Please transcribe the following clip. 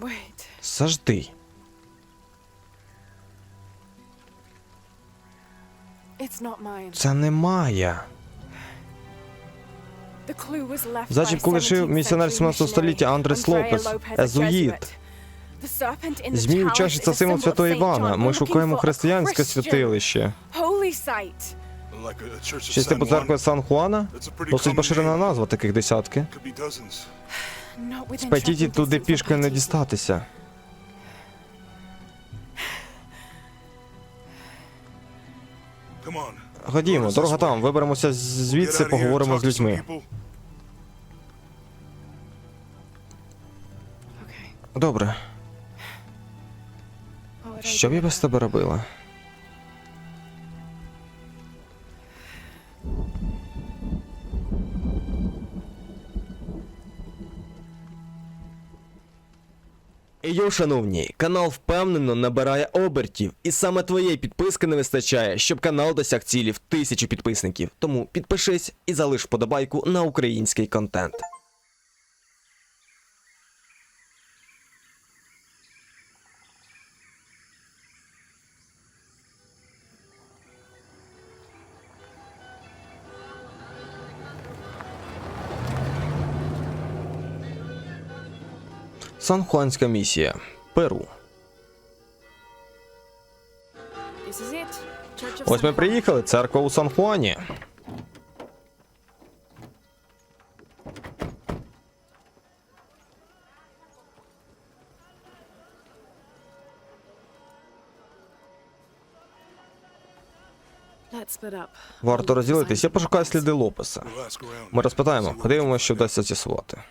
Wait. Завжди. It's not mine. Це не left Зачіпку лишив 17th місіонер century 17 століття Андрес Лопес, езуїт. Змій у чаші це a символ Святого Івана. Ми шукаємо християнське Christian святилище. Holy site. Like a church of Щось типу церкви Сан Хуана? Досить поширена назва, таких десятки. Tracking туди пішки не дістатися. Ходімо, дорога там, виберемося звідси, поговоримо з людьми. Добре, що б я без тебе робила? Йоу, шановні, канал впевнено набирає обертів, і саме твоєї підписки не вистачає, щоб канал досяг цілі в тисячу підписників. Тому підпишись і залиш вподобайку на український контент. Сан-Хуанська місія. Перу. Ось ми приїхали, церква у Сан-Хуані. Варто розділитись, я пошукаю сліди Лопеса. Ми розпитаємо, подивимося, що вдасться з'ясувати.